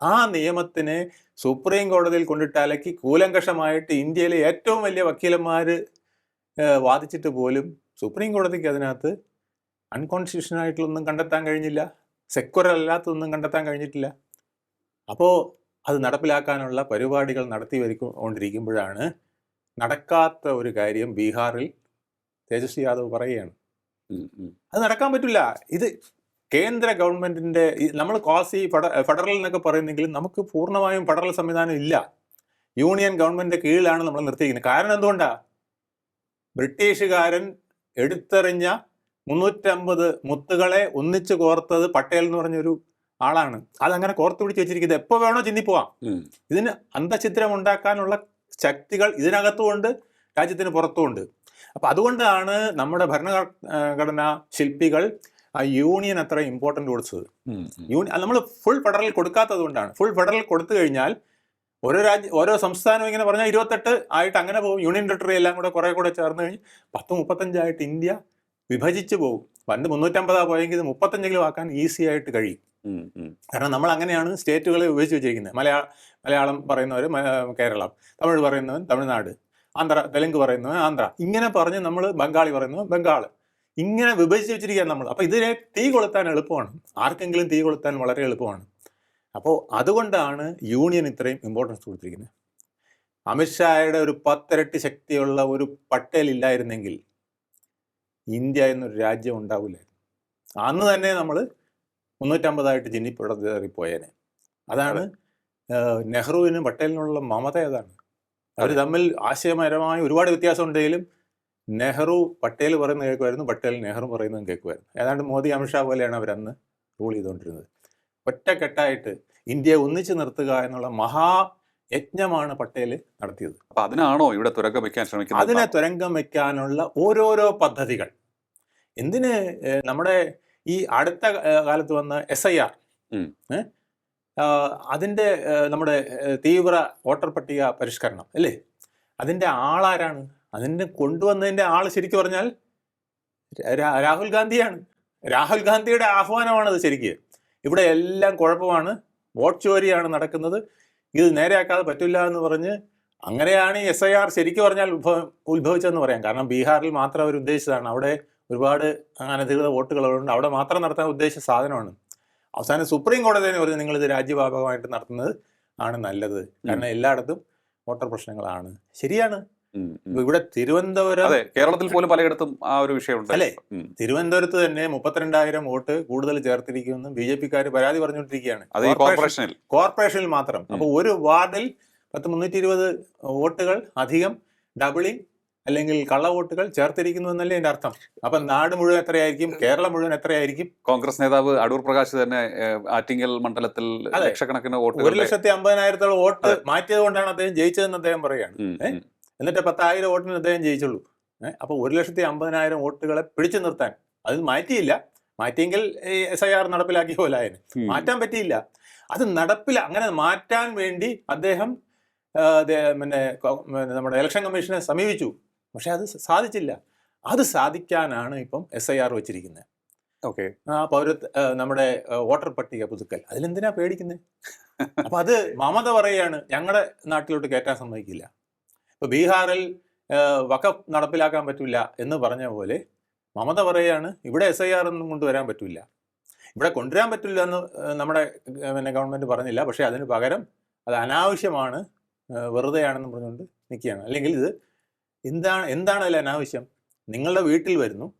ആ നിയമത്തിനെ സുപ്രീം കോടതിയിൽ കൊണ്ടിട്ട് അലക്കി കൂലങ്കഷമായിട്ട് ഇന്ത്യയിലെ ഏറ്റവും വലിയ വക്കീലന്മാർ വാദിച്ചിട്ട് പോലും സുപ്രീം കോടതിക്ക് അതിനകത്ത് അൺകോൺസ്റ്റിറ്റ്യൂഷൻ ആയിട്ടുള്ളൊന്നും കണ്ടെത്താൻ കഴിഞ്ഞില്ല സെക്യുലർ അല്ലാത്തതൊന്നും കണ്ടെത്താൻ കഴിഞ്ഞിട്ടില്ല. അപ്പോൾ അത് നടപ്പിലാക്കാനുള്ള പരിപാടികൾ നടത്തി വരിക്കൊണ്ടിരിക്കുമ്പോഴാണ് നടക്കാത്ത ഒരു കാര്യം ബീഹാറിൽ തേജസ്വി യാദവ് പറയുകയാണ്. അത് നടക്കാൻ പറ്റില്ല. ഇത് കേന്ദ്ര ഗവൺമെന്റിന്റെ നമ്മൾ ക്വാസി ഫെഡ- ഫെഡറൽ എന്നൊക്കെ പറയുന്നെങ്കിലും നമുക്ക് പൂർണമായും ഫെഡറൽ സംവിധാനം ഇല്ല. യൂണിയൻ ഗവൺമെന്റിന്റെ കീഴിലാണ് നമ്മൾ നിർത്തിയിരിക്കുന്നത്. കാരണം എന്തുകൊണ്ടാ? ബ്രിട്ടീഷുകാരൻ എടുത്തെറിഞ്ഞ മുന്നൂറ്റമ്പത് മുത്തുകളെ ഒന്നിച്ചു കോർത്തത് പട്ടേൽ എന്ന് പറഞ്ഞൊരു ആളാണ്. അതങ്ങനെ കോർത്തു പിടിച്ച് വെച്ചിരിക്കുന്നത്. എപ്പോൾ വേണോ ചിന്തിപ്പോവാം. ഇതിന് അന്തഛിദ്രം ഉണ്ടാക്കാനുള്ള ശക്തികൾ ഇതിനകത്തുമുണ്ട് രാജ്യത്തിന് പുറത്തുമുണ്ട്. അപ്പൊ അതുകൊണ്ടാണ് നമ്മുടെ ഭരണഘടനാ ശില്പികൾ ആ യൂണിയൻ അത്ര ഇമ്പോർട്ടന്റ് കൊടുത്തത്. യൂണിയൻ നമ്മൾ ഫുൾ ഫെഡറൽ കൊടുക്കാത്തത് കൊണ്ടാണ്. ഫുൾ ഫെഡറൽ കൊടുത്തു കഴിഞ്ഞാൽ ഓരോ രാജ്യ ഓരോ സംസ്ഥാനം ഇങ്ങനെ പറഞ്ഞാൽ ഇരുപത്തെട്ട് ആയിട്ട് അങ്ങനെ പോകും. യൂണിയൻ ടെറിട്ടറി എല്ലാം കൂടെ കുറേ കൂടെ ചേർന്ന് കഴിഞ്ഞ് പത്ത് മുപ്പത്തഞ്ചായിട്ട് ഇന്ത്യ വിഭജിച്ച് പോകും. പണ്ട് മുന്നൂറ്റമ്പതാ പോയെങ്കിൽ ഇത് മുപ്പത്തഞ്ചെങ്കിലും ആക്കാൻ ഈസി ആയിട്ട് കഴിയും. കാരണം നമ്മൾ അങ്ങനെയാണ് സ്റ്റേറ്റുകളെ വിഭജിച്ച് വെച്ചിരിക്കുന്നത്. മലയാള മലയാളം പറയുന്നവർ കേരളം തമിഴ് പറയുന്നവൻ തമിഴ്നാട് ആന്ധ്ര തെലുങ്ക് പറയുന്നവൻ ആന്ധ്ര. ഇങ്ങനെ പറഞ്ഞ് നമ്മൾ ബംഗാളി പറയുന്നവൻ ബംഗാൾ ഇങ്ങനെ വിഭജിച്ച് വെച്ചിരിക്കുക നമ്മൾ അപ്പോൾ ഇതിനെ തീ കൊളുത്താൻ എളുപ്പമാണ്. ആർക്കെങ്കിലും തീ കൊളുത്താൻ വളരെ എളുപ്പമാണ്. അപ്പോൾ അതുകൊണ്ടാണ് യൂണിയൻ ഇത്രയും ഇമ്പോർട്ടൻസ് കൊടുത്തിരിക്കുന്നത്. അമിത്ഷായുടെ ഒരു പത്തിരട്ടി ശക്തിയുള്ള ഒരു പട്ടേൽ ഇല്ലായിരുന്നെങ്കിൽ ഇന്ത്യ എന്നൊരു രാജ്യം ഉണ്ടാവില്ലായിരുന്നു. അന്ന് തന്നെ നമ്മൾ മുന്നൂറ്റമ്പതായിട്ട് ജിന്നിപ്പിടറിപ്പോയേനെ അതാണ് നെഹ്റുവിനും പട്ടേലിനുള്ള മമത അതാണ് അവർ തമ്മിൽ ആശയപരമായ ഒരുപാട് വ്യത്യാസം ഉണ്ടെങ്കിലും നെഹ്റു പട്ടേൽ പറയുന്നത് കേൾക്കുമായിരുന്നു പട്ടേൽ നെഹ്റു പറയുന്നതും കേൾക്കുമായിരുന്നു. ഏതാണ്ട് മോദി അമിത്ഷാ പോലെയാണ് അവരന്ന് റൂൾ ചെയ്തുകൊണ്ടിരുന്നത്. ഒറ്റക്കെട്ടായിട്ട് ഇന്ത്യയെ ഒന്നിച്ചു നിർത്തുക എന്നുള്ള മഹാ യജ്ഞമാണ് പട്ടേൽ നടത്തിയത്. അപ്പൊ അതിനാണോ ഇവിടെ തുരങ്കം വെക്കാൻ ശ്രമിക്കുന്നത്? അതിനെ തുരങ്കം വെക്കാനുള്ള ഓരോരോ പദ്ധതികൾ. എന്തിന് നമ്മുടെ ഈ അടുത്ത കാലത്ത് വന്ന എസ് ഐ ആർ. അതിന്റെ നമ്മുടെ തീവ്ര വോട്ടർ പട്ടിക പരിഷ്കരണം അല്ലേ? അതിന്റെ ആളാരാണ്? അതിന്റെ കൊണ്ടുവന്നതിന്റെ ആൾ ശരിക്കും പറഞ്ഞാൽ രാഹുൽ ഗാന്ധിയാണ്. രാഹുൽ ഗാന്ധിയുടെ ആഹ്വാനമാണത് ശരിക്ക്. ഇവിടെ എല്ലാം കുഴപ്പമാണ്. വോട്ട് ചോരിയാണ് നടക്കുന്നത്. ഇത് നേരെയാക്കാതെ പറ്റില്ല എന്ന് പറഞ്ഞ് അങ്ങനെയാണ് ഈ എസ് ഐ ആർ ശരിക്കും പറഞ്ഞാൽ ഉത്ഭവം ഉത്ഭവിച്ചതെന്ന് പറയാം. കാരണം ബീഹാറിൽ മാത്രം അവർ ഉദ്ദേശിച്ചതാണ് അവിടെ ഒരുപാട് അനധികൃത വോട്ടുകൾ ഉള്ളതുകൊണ്ട് അവിടെ മാത്രം നടത്താൻ ഉദ്ദേശിച്ച സാധനമാണ്. അവസാനം സുപ്രീം കോടതി തന്നെ പറഞ്ഞു നിങ്ങളിത് രാജ്യവ്യാപകമായിട്ട് നടത്തുന്നത് ആണ് നല്ലത്. കാരണം എല്ലായിടത്തും വോട്ടർ പ്രശ്നങ്ങളാണ്. ശരിയാണ്. ഇവിടെ തിരുവനന്തപുരം അതെ കേരളത്തിൽ പോലും പലയിടത്തും ആ ഒരു വിഷയമുണ്ട്. അല്ലേ? തിരുവനന്തപുരത്ത് തന്നെ മുപ്പത്തിരണ്ടായിരം വോട്ട് കൂടുതൽ ചേർത്തിരിക്കുമെന്ന് ബി ജെ പിക്കാർ പരാതി പറഞ്ഞുകൊണ്ടിരിക്കുകയാണ്. കോർപ്പറേഷനിൽ കോർപ്പറേഷനിൽ മാത്രം. അപ്പൊ ഒരു വാർഡിൽ പത്ത് മുന്നൂറ്റി ഇരുപത് വോട്ടുകൾ അധികം ഡബിളിംഗ് അല്ലെങ്കിൽ കള്ളവോട്ടുകൾ ചേർത്തിരിക്കുന്നു എന്നല്ലേ എന്റെ അർത്ഥം. അപ്പൊ നാട് മുഴുവൻ എത്രയായിരിക്കും? കേരളം മുഴുവൻ എത്രയായിരിക്കും? കോൺഗ്രസ് നേതാവ് അടൂർ പ്രകാശ് തന്നെ ആറ്റിങ്ങൽ മണ്ഡലത്തിൽ ലക്ഷക്കണക്കിന് വോട്ട് ഒരു ലക്ഷത്തി അമ്പതിനായിരത്തോളം വോട്ട് മാറ്റിയത് കൊണ്ടാണ് അദ്ദേഹം ജയിച്ചതെന്ന് അദ്ദേഹം പറയുകയാണ്. എന്നിട്ട് പത്തായിരം വോട്ടിന് അദ്ദേഹം ജയിച്ചുള്ളൂ. ഏഹ് അപ്പൊ ഒരു ലക്ഷത്തി അമ്പതിനായിരം വോട്ടുകളെ പിടിച്ചു നിർത്താൻ. അത് മാറ്റിയില്ല. മാറ്റിയെങ്കിൽ എസ് ഐ ആർ നടപ്പിലാക്കിയ പോലെ മാറ്റാൻ പറ്റിയില്ല. അത് നടപ്പില അങ്ങനെ മാറ്റാൻ വേണ്ടി അദ്ദേഹം പിന്നെ നമ്മുടെ ഇലക്ഷൻ കമ്മീഷനെ സമീപിച്ചു. പക്ഷെ അത് സാധിച്ചില്ല. അത് സാധിക്കാനാണ് ഇപ്പം എസ് ഐ ആർ വെച്ചിരിക്കുന്നത് ഓക്കെ. ആ പൗരത്വ നമ്മുടെ വോട്ടർ പട്ടിക പുതുക്കൽ. അതിലെന്തിനാ പേടിക്കുന്നത് *laughs* അപ്പൊ അത് മമത പറയാണ് ഞങ്ങളുടെ നാട്ടിലോട്ട് കയറ്റാൻ സമ്മതിക്കില്ല. ഇപ്പൊ ബീഹാറിൽ ആ, നടപ്പിലാക്കാൻ പറ്റില്ല എന്ന് പറഞ്ഞ പോലെ മമത പറയാണ് ഇവിടെ എസ് ഐ ആർ ഒന്നും കൊണ്ടുവരാൻ പറ്റില്ല. ഇവിടെ കൊണ്ടുവരാൻ പറ്റില്ല എന്ന് നമ്മുടെ പിന്നെ ഗവൺമെന്റ് പറഞ്ഞില്ല. പക്ഷേ അതിന് പകരം അത് അനാവശ്യമാണ് വെറുതെയാണെന്ന് പറഞ്ഞുകൊണ്ട് നിൽക്കുകയാണ്. അല്ലെങ്കിൽ ഇത് എന്താണ് എന്താണ് അതിൽ അനാവശ്യം? നിങ്ങളുടെ വീട്ടിൽ വരുന്നു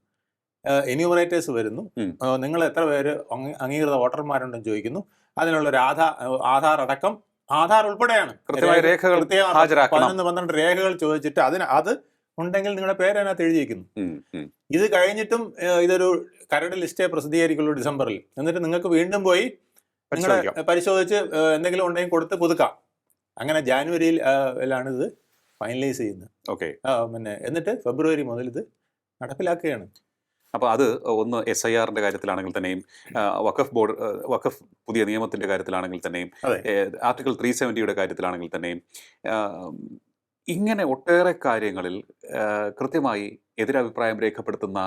എന്യൂമറേറ്റേഴ്സ് വരുന്നു നിങ്ങൾ എത്ര പേര് അംഗീ- അംഗീകൃത വോട്ടർമാരുണ്ടെന്ന് ചോദിക്കുന്നു. അതിനുള്ള ഒരു ആധാർ ആധാർ അടക്കം ആധാർ ഉൾപ്പെടെയാണ്. രേഖകൾ. പതിനൊന്ന് പന്ത്രണ്ട് രേഖകൾ ചോദിച്ചിട്ട് അതിന് അത് ഉണ്ടെങ്കിൽ നിങ്ങളുടെ പേര് അതിനകത്ത് എഴുതി വയ്ക്കുന്നു ഉം, ഉം. ഇത് കഴിഞ്ഞിട്ടും ഇതൊരു കരട് ലിസ്റ്റേ പ്രസിദ്ധീകരിക്കുള്ളൂ ഡിസംബറിൽ. എന്നിട്ട് നിങ്ങൾക്ക് വീണ്ടും പോയി നിങ്ങളുടെ പരിശോധിച്ച് എന്തെങ്കിലും ഉണ്ടെങ്കിൽ കൊടുത്ത് പുതുക്കാം. അങ്ങനെ ജാനുവരിയിൽ ഇത്. ഫൈനലൈസ് ചെയ്യുന്നത് ഓക്കെ പിന്നെ എന്നിട്ട് ഫെബ്രുവരി മുതൽ ഇത് നടപ്പിലാക്കുകയാണ് അപ്പോൾ അത് ഒന്ന് എസ് ഐ ആറിന്റെ കാര്യത്തിലാണെങ്കിൽ തന്നെയും വഖഫ് ബോർഡ് വഖഫ് പുതിയ നിയമത്തിന്റെ കാര്യത്തിലാണെങ്കിൽ തന്നെയും. ആർട്ടിക്കിൾ ത്രീ സെവന്റിയുടെ കാര്യത്തിലാണെങ്കിൽ തന്നെയും ഇങ്ങനെ ഒട്ടേറെ കാര്യങ്ങളിൽ കൃത്യമായി എതിരഭിപ്രായം രേഖപ്പെടുത്തുന്ന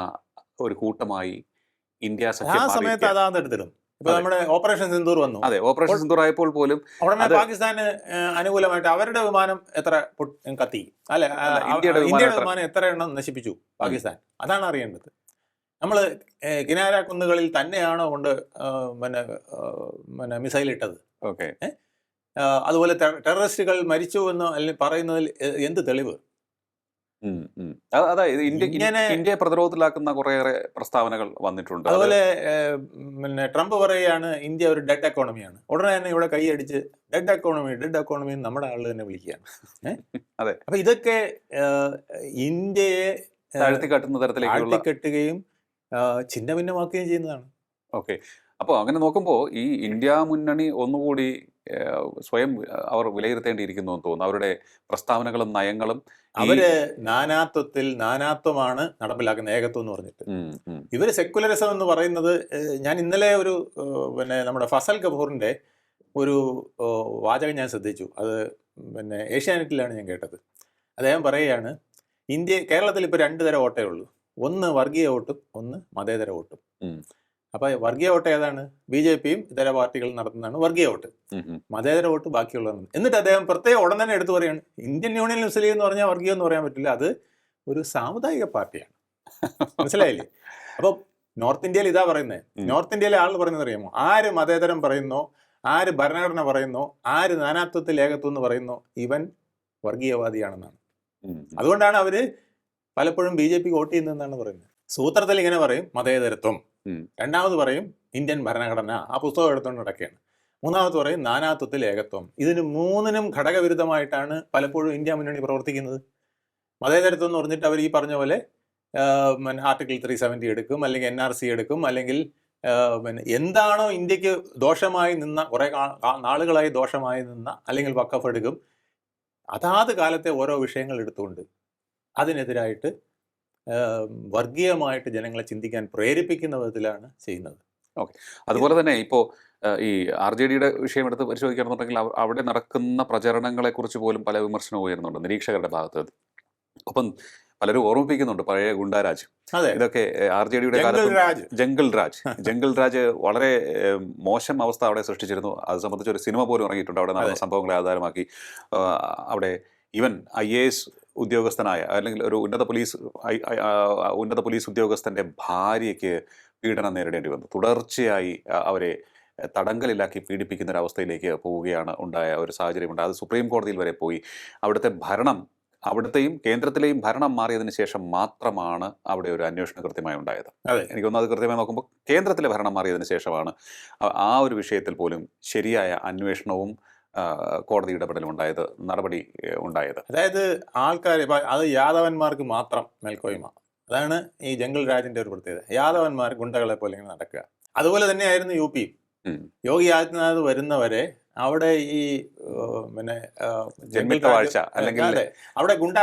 ഒരു കൂട്ടമായി ഇന്ത്യ ആ സമയത്ത് മാറിയിരിക്കുകയാണ്. നമ്മുടെ ഓപ്പറേഷൻ സിന്ദൂർ വന്നു. അതെ ഓപ്പറേഷൻ സിന്ദൂർ ആയപ്പോൾ പോലും ഉടനെ പാകിസ്ഥാന് അനുകൂലമായിട്ട് അവരുടെ വിമാനം എത്ര കത്തി? അല്ലെ ഇന്ത്യയുടെ വിമാനം എത്ര- എണ്ണം നശിപ്പിച്ചു പാകിസ്ഥാൻ? അതാണ് അറിയേണ്ടത്. നമ്മൾ കിനാര കുന്നുകളിൽ തന്നെയാണോ കൊണ്ട് പിന്നെ പിന്നെ മിസൈൽ ഇട്ടത്? ഓക്കെ. അതുപോലെ ടെററിസ്റ്റുകൾ മരിച്ചു എന്ന് അല്ലെങ്കിൽ പറയുന്നതിൽ എന്ത് തെളിവ്? അതായത് ഇന്ത്യ ഇന്ത്യയെ പ്രതിരോധത്തിലാക്കുന്ന കുറേയേറെ പ്രസ്താവനകൾ വന്നിട്ടുണ്ട്. അത് അതുപോലെ പിന്നെ ട്രംപ് പറയുകയാണ് ഇന്ത്യ ഒരു ഡെഡ് എക്കോണമിയാണ്. ഉടനെ തന്നെ ഇവിടെ കൈയടിച്ച് ഡെഡ് എക്കോണമി ഡെഡ് എക്കോണമി നമ്മുടെ ആൾ തന്നെ വിളിക്കുകയാണ്. *laughs* അതെ. അപ്പൊ ഇതൊക്കെ ഇന്ത്യയെ താഴ്ത്തിക്കെട്ടുന്ന തരത്തിലേക്ക് തരത്തിലേക്കുള്ള ചിന്ന ഭിന്നമാക്കുകയും ചെയ്യുന്നതാണ്. ഓക്കെ. അപ്പോൾ അങ്ങനെ നോക്കുമ്പോൾ ഈ ഇന്ത്യ മുന്നണി ഒന്നുകൂടി സ്വയം അവർ വിലയിരുത്തേണ്ടിയിരിക്കുന്നു എന്ന് തോന്നുന്നു. അവരുടെ പ്രസ്താവനകളും നയങ്ങളും അവർ നാനാത്വത്തിൽ നാനാത്വമാണ് നടപ്പിലാക്കുന്ന ഏകത്വം എന്ന് പറഞ്ഞിട്ട്. ഇവർ സെക്കുലറിസം എന്ന് പറയുന്നത് ഞാൻ ഇന്നലെ ഒരു പിന്നെ നമ്മുടെ ഫസൽ കപൂറിന്റെ ഒരു വാചകം ഞാൻ ശ്രദ്ധിച്ചു. അത് പിന്നെ ഏഷ്യാനെറ്റിലാണ് ഞാൻ കേട്ടത്. അദ്ദേഹം പറയുകയാണ് ഇന്ത്യ കേരളത്തിൽ ഇപ്പോൾ രണ്ട് തരം ഓട്ടേ ഉള്ളൂ. ഒന്ന് വർഗീയ വോട്ടും ഒന്ന് മതേതര വോട്ടും. അപ്പൊ വർഗീയ വോട്ട് ഏതാണ്? ബി ജെ പിയും ഇതര പാർട്ടികൾ നടത്തുന്നതാണ് വർഗീയ വോട്ട്. മതേതര വോട്ട് ബാക്കിയുള്ളതാണ്. എന്നിട്ട് അദ്ദേഹം പ്രത്യേകം ഉടൻ തന്നെ എടുത്തു പറയാണ് ഇന്ത്യൻ യൂണിയൻ മുസ്ലിം എന്ന് പറഞ്ഞാൽ വർഗീയം എന്ന് പറയാൻ പറ്റില്ല. അത് ഒരു സാമുദായിക പാർട്ടിയാണ്. *laughs* മനസ്സിലായില്ലേ? അപ്പൊ നോർത്ത് ഇന്ത്യയിൽ ഇതാ പറയുന്നത് നോർത്ത് ഇന്ത്യയിലെ ആൾ പറയുന്നത് അറിയാമോ? ആര് മതേതരം പറയുന്നോ? ആര് ഭരണഘടന പറയുന്നോ? ആര് നാനാത്വത്തിൽ ഏകത്വം എന്ന് പറയുന്നോ? ഇവൻ വർഗീയവാദിയാണെന്നാണ്. അതുകൊണ്ടാണ് അവർ പലപ്പോഴും ബി ജെ പിക്ക് വോട്ട് ചെയ്യുന്നതെന്നാണ് പറയുന്നത്. സൂത്രത്തിൽ ഇങ്ങനെ പറയും മതേതരത്വം. രണ്ടാമത് പറയും ഇന്ത്യൻ ഭരണഘടന ആ പുസ്തകം എടുത്തുകൊണ്ട് നടക്കുകയാണ് മൂന്നാമത് പറയും നാനാത്വത്തിൽ ഏകത്വം. ഇതിന് മൂന്നിനും ഘടകവിരുദ്ധമായിട്ടാണ് പലപ്പോഴും ഇന്ത്യ മുന്നണി പ്രവർത്തിക്കുന്നത്. മതേതരത്വം എന്ന് പറഞ്ഞിട്ട് അവർ ഈ പറഞ്ഞ പോലെ ആർട്ടിക്കിൾ ത്രീ സെവന്റി എടുക്കും അല്ലെങ്കിൽ എൻ ആർ സി എടുക്കും അല്ലെങ്കിൽ പിന്നെ എന്താണോ ഇന്ത്യയ്ക്ക് ദോഷമായി നിന്ന കുറെ നാളുകളായി ദോഷമായി നിന്ന അല്ലെങ്കിൽ വക്കഫ് എടുക്കും. അതാത് കാലത്തെ ഓരോ വിഷയങ്ങൾ എടുത്തുകൊണ്ട് അതിനെതിരായിട്ട് വർഗീയമായിട്ട് ജനങ്ങളെ ചിന്തിക്കാൻ പ്രേരിപ്പിക്കുന്ന വിധത്തിലാണ് ചെയ്യുന്നത്. ഓക്കെ. അതുപോലെ തന്നെ ഇപ്പോൾ ഈ ആർ ജെ ഡിയുടെ വിഷയം എടുത്ത് പരിശോധിക്കുകയാണെന്നുണ്ടെങ്കിൽ അവിടെ നടക്കുന്ന പ്രചരണങ്ങളെക്കുറിച്ച് പോലും പല വിമർശനവും ഉയരുന്നുണ്ട് നിരീക്ഷകരുടെ ഭാഗത്ത്. ഒപ്പം പലരും ഓർമ്മിപ്പിക്കുന്നുണ്ട് പഴയ ഗുണ്ടാരാജ്. ഇതൊക്കെ ആർ ജെ ഡിയുടെ ജംഗിൾ കാലത്തും രാജ്. ജംഗിൾ രാജ്. *laughs* ജംഗിൾ രാജ് വളരെ മോശം അവസ്ഥ അവിടെ സൃഷ്ടിച്ചിരുന്നു. അത് സംബന്ധിച്ച് ഒരു സിനിമ പോലും ഇറങ്ങിയിട്ടുണ്ട് അവിടെ നടന്ന സംഭവങ്ങളെ ആധാരമാക്കി. അവിടെ ഈവൻ ഐ എ എസ് ഉദ്യോഗസ്ഥനായ അല്ലെങ്കിൽ ഒരു ഉന്നത പോലീസ് ഉന്നത പോലീസ് ഉദ്യോഗസ്ഥന്റെ ഭാര്യയ്ക്ക് പീഡനം നേരിടേണ്ടി വന്നു. തുടർച്ചയായി അവരെ തടങ്കലിലാക്കി പീഡിപ്പിക്കുന്ന ഒരു അവസ്ഥയിലേക്ക് പോവുകയാണ് ഉണ്ടായ ഒരു സാഹചര്യമുണ്ട്. അത് സുപ്രീം കോടതിയിൽ വരെ പോയി. അവിടുത്തെ ഭരണം അവിടുത്തെയും കേന്ദ്രത്തിലെയും ഭരണം മാറിയതിന് ശേഷം മാത്രമാണ് അവിടെ ഒരു അന്വേഷണം കൃത്യമായി ഉണ്ടായത്. എനിക്ക് അത് കൃത്യമായി നോക്കുമ്പോൾ കേന്ദ്രത്തിലെ ഭരണം മാറിയതിന് ശേഷമാണ് ആ- ഒരു വിഷയത്തിൽ പോലും ശരിയായ അന്വേഷണവും കോടതി ഇടപെടലുണ്ടായത് നടപടി ഉണ്ടായത്. അതായത് ആൾക്കാർ അത് യാദവന്മാർക്ക് മാത്രം മേൽക്കോയ്മ. അതാണ് ഈ ജംഗിൾ രാജിന്റെ ഒരു പ്രത്യേകത. യാദവന്മാർ ഗുണ്ടകളെ പോലെ ഇങ്ങനെ നടക്കുക. അതുപോലെ തന്നെയായിരുന്നു യു പി. യോഗി ആദിത്യനാഥ് വരുന്നവരെ അവിടെ ഈ പിന്നെ ഏഹ്, ജംഗിൾ ജന്മിത്ത അല്ലെങ്കിൽ അവിടെ ഗുണ്ട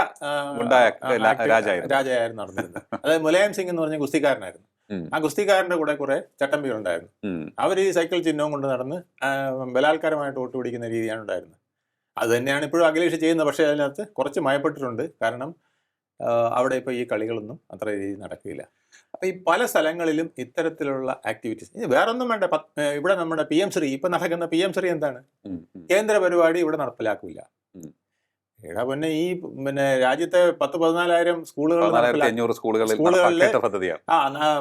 ഗുണ്ട രാജായിരുന്നു. നടന്നിരുന്നത്. അതായത് മുലായം സിംഗ് എന്ന് പറഞ്ഞ ഗുസ്തിക്കാരനായിരുന്നു. ആ ഗുസ്തിക്കാരന്റെ കൂടെ കുറെ ചട്ടമ്പികളുണ്ടായിരുന്നു. അവർ ഈ സൈക്കിൾ ചിഹ്നവും കൊണ്ട് നടന്ന് ബലാത്കാരമായിട്ട് വോട്ട് പിടിക്കുന്ന രീതിയാണ് ഉണ്ടായിരുന്നത്. അത് തന്നെയാണ് ഇപ്പോഴും അഖിലേഷ് ചെയ്യുന്നത്. പക്ഷേ അതിനകത്ത് കുറച്ച് മയപ്പെട്ടിട്ടുണ്ട് കാരണം അവിടെ ഇപ്പോൾ ഈ കളികളൊന്നും അത്ര രീതിയിൽ നടക്കില്ല. അപ്പോൾ ഈ പല സ്ഥലങ്ങളിലും ഇത്തരത്തിലുള്ള ആക്ടിവിറ്റീസ് ഇനി വേറൊന്നും വേണ്ട. ഇവിടെ നമ്മുടെ പി എം ശ്രീ ഇപ്പം നടക്കുന്ന പി എം ശ്രീ എന്താണ്. കേന്ദ്ര പരിപാടി ഇവിടെ നടപ്പിലാക്കില്ല. എടാ പിന്നെ ഈ പിന്നെ രാജ്യത്തെ പത്ത് പതിനാലായിരം സ്കൂളുകൾ അഞ്ഞൂറ് സ്കൂളുകളിൽ സ്കൂളുകളിലെ- പദ്ധതിയാണ് ആ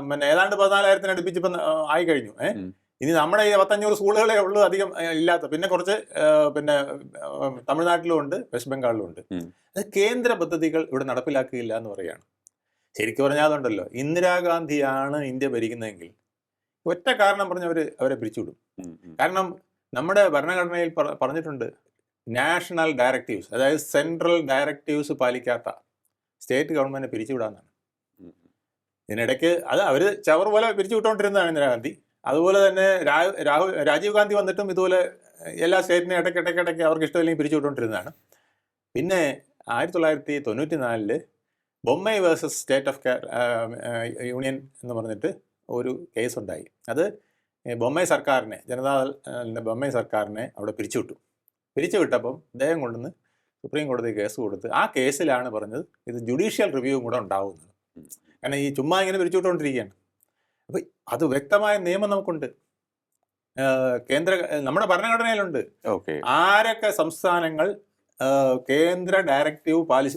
പിന്നെ ഏതാണ്ട് പതിനാലായിരത്തിന് അടുപ്പിച്ച് ഇപ്പം ആയി കഴിഞ്ഞു ഏഹ് ഇനി നമ്മുടെ ഈ പത്തഞ്ഞൂറ് സ്കൂളുകളെ ഉള്ളൂ അധികം ഇല്ലാത്ത. പിന്നെ കുറച്ച് പിന്നെ തമിഴ്നാട്ടിലും ഉണ്ട് വെസ്റ്റ് ബംഗാളിലും ഉണ്ട്. അത് കേന്ദ്ര പദ്ധതികൾ ഇവിടെ നടപ്പിലാക്കുകയില്ല എന്ന് പറയുകയാണ്. ശരിക്കും പറഞ്ഞാൽ അതുണ്ടല്ലോ. ഇന്ദിരാഗാന്ധിയാണ് ഇന്ത്യ ഭരിക്കുന്നതെങ്കിൽ ഒറ്റ കാരണം പറഞ്ഞ് അവർ അവരെ പിരിച്ചുവിടും. കാരണം നമ്മുടെ ഭരണഘടനയിൽ പറഞ്ഞിട്ടുണ്ട് നാഷണൽ ഡയറക്റ്റീവ്സ് അതായത് സെൻട്രൽ ഡയറക്റ്റീവ്സ് പാലിക്കാത്ത സ്റ്റേറ്റ് ഗവൺമെന്റ് പിരിച്ചുവിടാന്നാണ്. ഇതിനിടയ്ക്ക് അത് അവർ ചവർ പോലെ പിരിച്ചു വിട്ടുകൊണ്ടിരുന്നതാണ് ഇന്ദിരാഗാന്ധി. അതുപോലെ തന്നെ രാഹുൽ രാജീവ് ഗാന്ധി വന്നിട്ടും ഇതുപോലെ എല്ലാ സ്റ്റേറ്റിനും ഇടയ്ക്ക് ഇടയ്ക്ക് ഇടയ്ക്ക് അവർക്ക് ഇഷ്ടമില്ലെങ്കിൽ പിരിച്ചു വിട്ടുകൊണ്ടിരുന്നതാണ് പിന്നെ ആയിരത്തി തൊള്ളായിരത്തി തൊണ്ണൂറ്റി നാലിൽ Bommai versus state of union എന്ന് പറഞ്ഞിട്ട് ഒരു കേസ് ഉണ്ടായി അത് ബൊമ്മൈ സർക്കാരിനെ ജനതാദൾ ബൊമ്മൈ സർക്കാരിനെ അവിടെ പിരിച്ചുവിട്ടു. പിരിച്ചുവിട്ടപ്പം അദ്ദേഹം കൊണ്ടുവന്ന് സുപ്രീം കോടതി കേസ് കൊടുത്ത് ആ കേസിലാണ് പറഞ്ഞത് ഇത് ജുഡീഷ്യൽ റിവ്യൂ കൂടെ ഉണ്ടാവുന്നത്. കാരണം ഈ ചുമ്മാ ഇങ്ങനെ പിരിച്ചുവിട്ടുകൊണ്ടിരിക്കുകയാണ്. അപ്പം അത് വ്യക്തമായ നിയമം നമുക്കുണ്ട്. കേന്ദ്ര നമ്മുടെ ഭരണഘടനയിലുണ്ട്. ഓക്കെ. ആരൊക്കെ സംസ്ഥാനങ്ങൾ കേന്ദ്ര ഡയറക്റ്റീവ് പാലി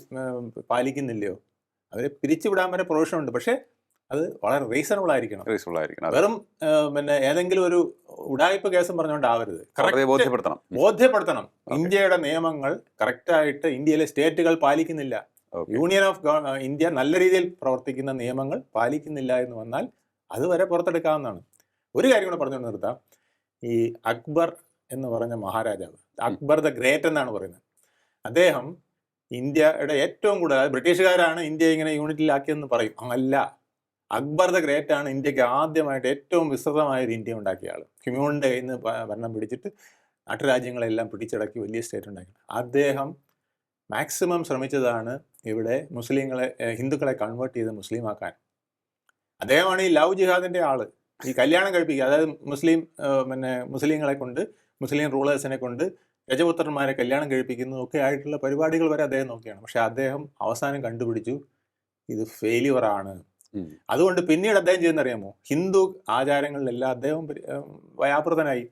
പാലിക്കുന്നില്ലയോ? അവരെ പിരിച്ചുവിടാൻ വരെ പ്രൊവിഷൻ ഉണ്ട് പക്ഷേ അത് വളരെ റീസണബിൾ ആയിരിക്കണം. റീസണബിൾ ആയിരിക്കണം വെറും പിന്നെ ഏതെങ്കിലും ഒരു ഉടായ്പ കേസും പറഞ്ഞുകൊണ്ടാവരുത് ബോധ്യപ്പെടുത്തണം. ബോധ്യപ്പെടുത്തണം. ഇന്ത്യയുടെ നിയമങ്ങൾ കറക്റ്റായിട്ട് ഇന്ത്യയിലെ സ്റ്റേറ്റുകൾ പാലിക്കുന്നില്ല. യൂണിയൻ ഓഫ് ഇന്ത്യ നല്ല രീതിയിൽ പ്രവർത്തിക്കുന്ന നിയമങ്ങൾ പാലിക്കുന്നില്ല എന്ന് വന്നാൽ അതുവരെ പുറത്തെടുക്കാവുന്നതാണ്. ഒരു കാര്യം കൂടെ പറഞ്ഞു നിർത്താം. ഈ അക്ബർ എന്ന് പറഞ്ഞ മഹാരാജാവ് അക്ബർ ദ ഗ്രേറ്റ് എന്നാണ് പറയുന്നത്. അദ്ദേഹം ഇന്ത്യയുടെ ഏറ്റവും കൂടുതൽ ബ്രിട്ടീഷുകാരാണ് ഇന്ത്യ ഇങ്ങനെ യൂണിറ്റിലാക്കിയെന്ന് പറയും. അല്ല അക്ബർ ദ ഗ്രേറ്റ് ആണ് ഇന്ത്യയ്ക്ക് ആദ്യമായിട്ട് ഏറ്റവും വിസ്തൃതമായ ഒരു ഇന്ത്യ ഉണ്ടാക്കിയ ആൾ ഹ്യൂമോണിന്റെ കയ്യിൽ നിന്ന് ഭരണം പിടിച്ചിട്ട് നാട്ടുരാജ്യങ്ങളെല്ലാം പിടിച്ചടക്കി വലിയ സ്റ്റേറ്റ് ഉണ്ടാക്കി. അദ്ദേഹം മാക്സിമം ശ്രമിച്ചതാണ് ഇവിടെ മുസ്ലിങ്ങളെ ഹിന്ദുക്കളെ കൺവേർട്ട് ചെയ്ത് മുസ്ലിം ആക്കാൻ. അദ്ദേഹമാണ് ഈ ലവ് ജിഹാദിന്റെ ആൾ. ഈ കല്യാണം കഴിപ്പിക്കുക അതായത് മുസ്ലിം പിന്നെ മുസ്ലിങ്ങളെ കൊണ്ട് മുസ്ലിം റൂളേഴ്സിനെ കൊണ്ട് രജപുത്രന്മാരെ കല്യാണം കഴിപ്പിക്കുന്നതും ഒക്കെ ആയിട്ടുള്ള പരിപാടികൾ വരെ അദ്ദേഹം നോക്കിയാണ്. പക്ഷേ അദ്ദേഹം അവസാനം കണ്ടുപിടിച്ചു ഇത് ഉം. അതുകൊണ്ട് പിന്നീട് അദ്ദേഹം ചെയ്യുന്നറിയാമോ ഹിന്ദു ആചാരങ്ങളിലെല്ലാം അദ്ദേഹം വ്യാപൃതനായി.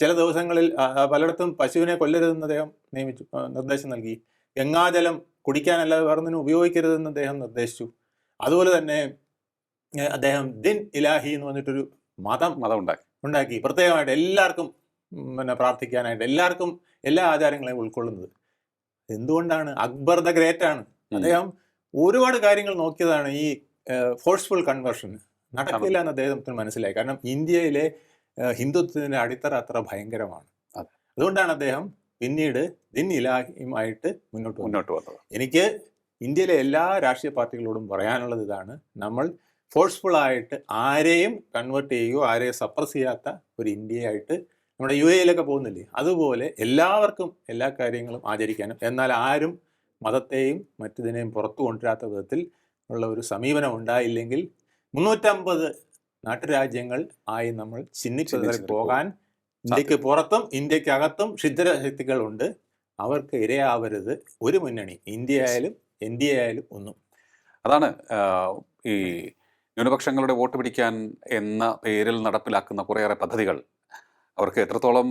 ചില ദിവസങ്ങളിൽ പലയിടത്തും പശുവിനെ കൊല്ലരുതെന്ന് അദ്ദേഹം നിയമിച്ചു നിർദ്ദേശം നൽകി. ഗംഗാജലം കുടിക്കാനല്ലാതെ വേറൊന്നിനും ഉപയോഗിക്കരുതെന്ന് അദ്ദേഹം നിർദ്ദേശിച്ചു. അതുപോലെ തന്നെ അദ്ദേഹം ദിൻ ഇലാഹി എന്ന് പറഞ്ഞിട്ടൊരു മതം മതം ഉണ്ടാക്കി. ഉണ്ടാക്കി. പ്രത്യേകമായിട്ട് എല്ലാവർക്കും പിന്നെ പ്രാർത്ഥിക്കാനായിട്ട് എല്ലാവർക്കും എല്ലാ ആചാരങ്ങളെയും ഉൾക്കൊള്ളുന്നത്. എന്തുകൊണ്ടാണ്? അക്ബർ ദ ഗ്രേറ്റ് ആണ് അദ്ദേഹം ഒരുപാട് കാര്യങ്ങൾ നോക്കിയതാണ് ഈ ഫോഴ്സ്ഫുൾ കൺവേർഷൻ നടക്കില്ല എന്ന് അദ്ദേഹത്തിന് മനസ്സിലായി. കാരണം ഇന്ത്യയിലെ ഹിന്ദുത്വത്തിന്റെ അടിത്തറ അത്ര ഭയങ്കരമാണ്. അതുകൊണ്ടാണ് അദ്ദേഹം പിന്നീട് ദിൻ ഇലാഹിയുമായിട്ട് മുന്നോട്ട് മുന്നോട്ട് വന്നത്. എനിക്ക് ഇന്ത്യയിലെ എല്ലാ രാഷ്ട്രീയ പാർട്ടികളോടും പറയാനുള്ളത് ഇതാണ്. നമ്മൾ ഫോഴ്സ്ഫുൾ ആയിട്ട് ആരെയും കൺവേർട്ട് ചെയ്യുകയോ ആരെയും സപ്രസ് ചെയ്യാത്ത ഒരു ഇന്ത്യയായിട്ട് നമ്മുടെ യു എയിലൊക്കെ പോകുന്നില്ലേ? അതുപോലെ എല്ലാവർക്കും എല്ലാ കാര്യങ്ങളും ആചരിക്കാനും എന്നാൽ ആരും മതത്തെയും മറ്റിതിനെയും പുറത്തു കൊണ്ടുവരാത്ത വിധത്തിൽ ഉള്ള ഒരു സമീപനം ഉണ്ടായില്ലെങ്കിൽ മുന്നൂറ്റമ്പത് നാട്ടുരാജ്യങ്ങൾ ആയി നമ്മൾ ചിന്നിച്ചിതറി പോകാൻ ഇന്ത്യയ്ക്ക് പുറത്തും ഇന്ത്യക്കകത്തും ഉണ്ട് അവർക്ക് ഇരയാവരുത് ഒരു മുന്നണി ഇന്ത്യ ആയാലും എൻ ഡി എ ആയാലും ഒന്നും. അതാണ് ഈ ന്യൂനപക്ഷങ്ങളുടെ വോട്ട് പിടിക്കാൻ എന്ന പേരിൽ നടപ്പിലാക്കുന്ന കുറേയേറെ പദ്ധതികൾ. അവർക്ക് എത്രത്തോളം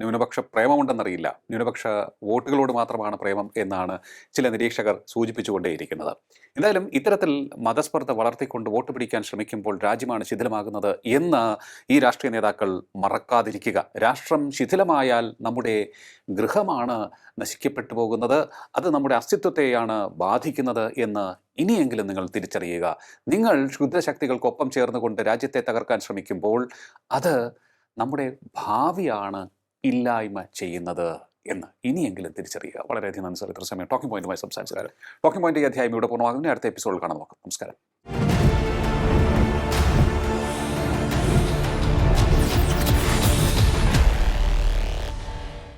ന്യൂനപക്ഷ പ്രേമമുണ്ടെന്നറിയില്ല. ന്യൂനപക്ഷ വോട്ടുകളോട് മാത്രമാണ് പ്രേമം എന്നാണ് ചില നിരീക്ഷകർ സൂചിപ്പിച്ചുകൊണ്ടേയിരിക്കുന്നത്. എന്തായാലും ഇത്തരത്തിൽ മതസ്പർദ്ധ വളർത്തിക്കൊണ്ട് വോട്ട് പിടിക്കാൻ ശ്രമിക്കുമ്പോൾ രാജ്യമാണ് ശിഥിലമാകുന്നത് എന്ന് ഈ രാഷ്ട്രീയ നേതാക്കൾ മറക്കാതിരിക്കുക. രാഷ്ട്രം ശിഥിലമായാൽ നമ്മുടെ ഗൃഹമാണ് നശിക്കപ്പെട്ടു പോകുന്നത്. അത് നമ്മുടെ അസ്തിത്വത്തെയാണ് ബാധിക്കുന്നത് എന്ന് ഇനിയെങ്കിലും നിങ്ങൾ തിരിച്ചറിയുക. നിങ്ങൾ ക്ഷുദ്രശക്തികൾക്കൊപ്പം ചേർന്നുകൊണ്ട് രാജ്യത്തെ തകർക്കാൻ ശ്രമിക്കുമ്പോൾ അത് നമ്മുടെ ഭാവിയാണ് ഇല്ലായ്മ ചെയ്യുന്നത് എന്ന് ഇനിയെങ്കിലും തിരിച്ചറിയുക. വളരെയധികം നന്ദി സാർ. ഇത്ര സമയം ടോക്കിംഗ് പോയിന്റുമായി സംസാരിച്ചു ടോക്കിംഗ് പോയിന്റ് ഈ അധ്യായം ഇവിടെ പൂർണമാകുന്നു. അടുത്ത എപ്പിസോഡിൽ കാണാൻ നോക്കാം നമസ്കാരം.